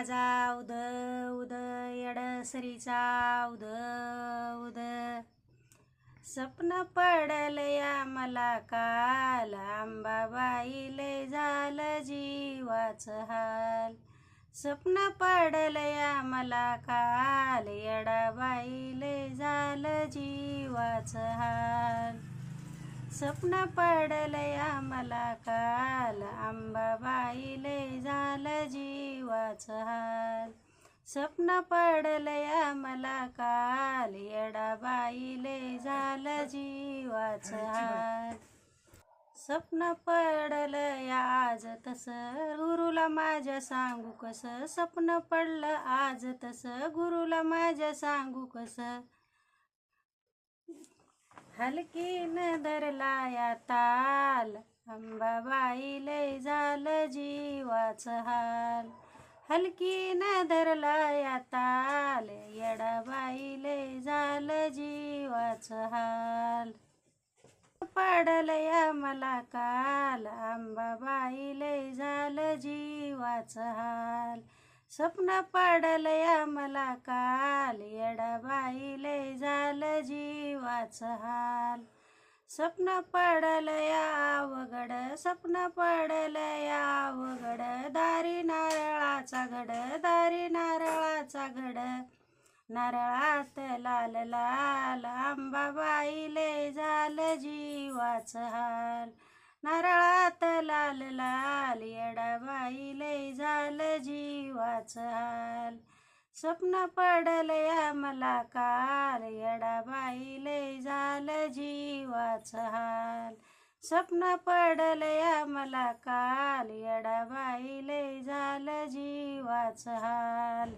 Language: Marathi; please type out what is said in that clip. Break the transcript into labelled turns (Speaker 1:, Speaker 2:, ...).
Speaker 1: राजा उद उद येडसरीचा उद उद. स्वप्न पडलया मला काल आंबाबाईले झालं जीवाचं हाल. स्वप्न पडलया मला काल येडाबाईले झालं जीवाचं हाल. स्वप्न पडलया मला काल आंबाबाईले झालं जीवाचं हाल. स्वप्न पडलया मला काल. येडाबाईले झालं जीवाचं हाल. स्वप्न पडलं आज तसं. गुरुला माझ्या सांगू कसं? स्वप्न पडलं आज तसं. गुरुला माझ्या सांगू कसं? हलकीन धरला या ताल अंबाबाईले झालं जीवाचं हाल. हलकीन धरला या ताल येडाबाईले झालं जीवाचं हाल. पडलया मला काल आंबाबाईले झालं जीवाच हाल. स्वप्न पडलया मला काल येडाबाईले झालं जीवाचं हाल. स्वप्न पडलया अवघड स्वप्न पडलया अवघड दारी नारळाचा घड दारी नारळाचा घड. नारळात लाल लाल आंबाबाईले झालं जीवाचं हाल. नारळात लाल लाल येडाबाईले झालं जीवाचं हाल. स्वप्न पडलया मला काल येडाबाईले झालं जीवाचं हाल. स्वप्न पडलया मला काल येडाबाईले झालं जीवाच हाल.